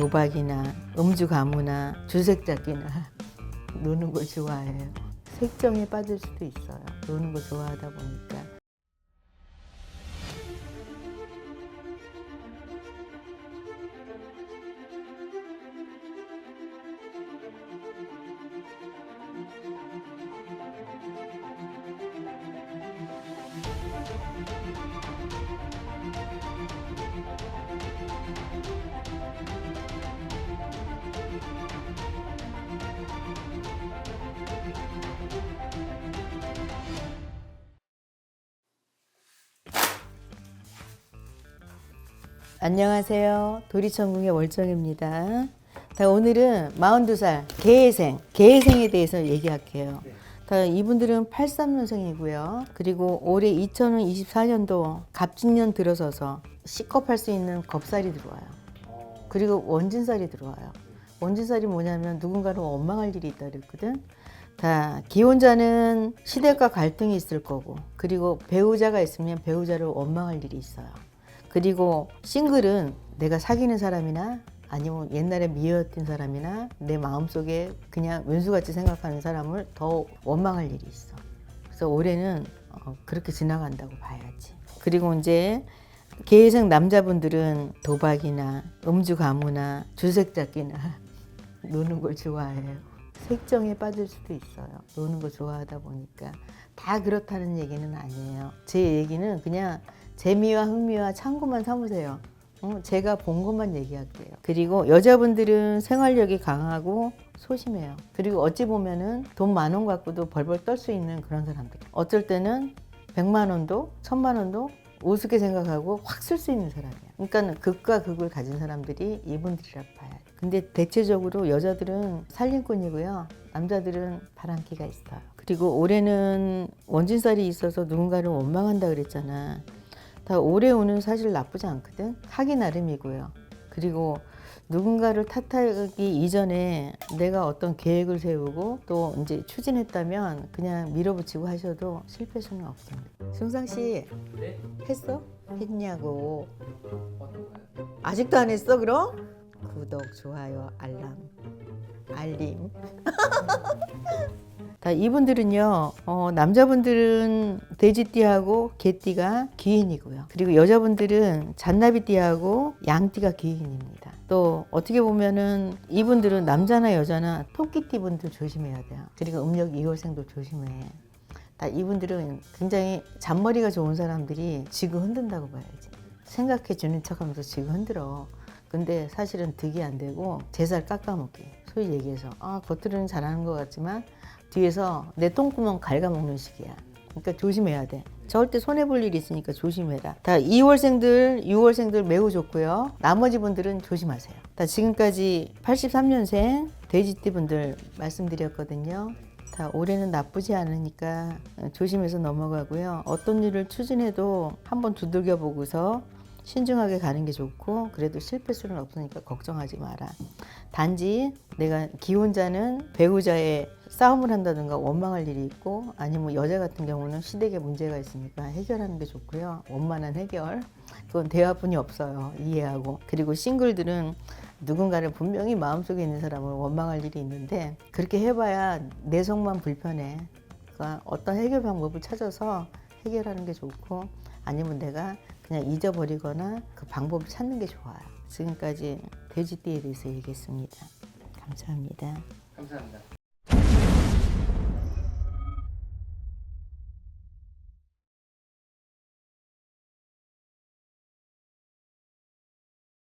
도박이나 음주 가무나 주색 잡기나 노는 걸 좋아해요. 색정에 빠질 수도 있어요. 노는 거 좋아하다 보니까. 안녕하세요. 도리천궁의 월정입니다. 자, 오늘은 42살 개회생, 개회생에 대해서 얘기할게요. 자, 이분들은 83년생이고요. 그리고 올해 2024년도 갑진년 들어서서 C컵 할 수 있는 겁살이 들어와요. 그리고 원진살이 들어와요. 원진살이 뭐냐면 누군가를 원망할 일이 있다 그랬거든. 자, 기혼자는 시댁과 갈등이 있을 거고, 그리고 배우자가 있으면 배우자를 원망할 일이 있어요. 그리고 싱글은 내가 사귀는 사람이나 아니면 옛날에 미워했던 사람이나 내 마음속에 그냥 왼수같이 생각하는 사람을 더 원망할 일이 있어. 그래서 올해는 어, 그렇게 지나간다고 봐야지. 그리고 이제 계획생 남자분들은 도박이나 음주 가무나 주색 잡기나 노는 걸 좋아해요. 색정에 빠질 수도 있어요. 노는 거 좋아하다 보니까 다 그렇다는 얘기는 아니에요. 제 얘기는 그냥 재미와 흥미와 참고만 삼으세요. 어, 제가 본 것만 얘기할게요. 그리고 여자분들은 생활력이 강하고 소심해요. 그리고 어찌 보면은 돈 만 원 갖고도 벌벌 떨 수 있는 그런 사람들. 어쩔 때는 백만 원도 천만 원도 우습게 생각하고 확 쓸 수 있는 사람이야. 그러니까 극과 극을 가진 사람들이 이분들이라고 봐야 돼. 근데 대체적으로 여자들은 살림꾼이고요. 남자들은 바람기가 있어요. 그리고 올해는 원진살이 있어서 누군가를 원망한다 그랬잖아. 다 올해 운은 사실 나쁘지 않거든. 하기 나름이고요. 그리고 누군가를 탓하기 이전에 내가 어떤 계획을 세우고 또 이제 추진했다면 그냥 밀어붙이고 하셔도 실패 수는 없습니다. 승상 씨 네? 했어? 했냐고. 아직도 안 했어 그럼? 구독, 좋아요, 알람, 알림. 자, 이분들은요, 어, 남자분들은 돼지띠하고 개띠가 귀인이고요. 그리고 여자분들은 잔나비띠하고 양띠가 귀인입니다. 또 어떻게 보면은 이분들은 남자나 여자나 토끼띠 분들 조심해야 돼요. 그리고 음력 2월생도 조심해. 다 이분들은 굉장히 잔머리가 좋은 사람들이 지구 흔든다고 봐야지. 생각해 주는 척 하면서 지구 흔들어. 근데 사실은 득이 안 되고 제살 깎아먹기. 소위 얘기해서 아 겉으로는 잘하는 것 같지만 뒤에서 내 똥구멍 갉아먹는 식이야. 그러니까 조심해야 돼. 절대 손해 볼 일이 있으니까 조심해라. 다 2월생들, 6월생들 매우 좋고요. 나머지 분들은 조심하세요. 다 지금까지 83년생 돼지띠 분들 말씀드렸거든요. 다 올해는 나쁘지 않으니까 조심해서 넘어가고요. 어떤 일을 추진해도 한번 두들겨 보고서 신중하게 가는 게 좋고 그래도 실패 수는 없으니까 걱정하지 마라. 단지 내가 기혼자는 배우자의 싸움을 한다든가 원망할 일이 있고 아니면 여자 같은 경우는 시댁에 문제가 있으니까 해결하는 게 좋고요. 원만한 해결. 그건 대화뿐이 없어요. 이해하고. 그리고 싱글들은 누군가를 분명히 마음속에 있는 사람을 원망할 일이 있는데 그렇게 해봐야 내 속만 불편해. 그러니까 어떤 해결 방법을 찾아서 해결하는 게 좋고 아니면 내가 그냥 잊어버리거나 그 방법을 찾는 게 좋아요. 지금까지 돼지띠에 대해서 얘기했습니다. 감사합니다. 감사합니다.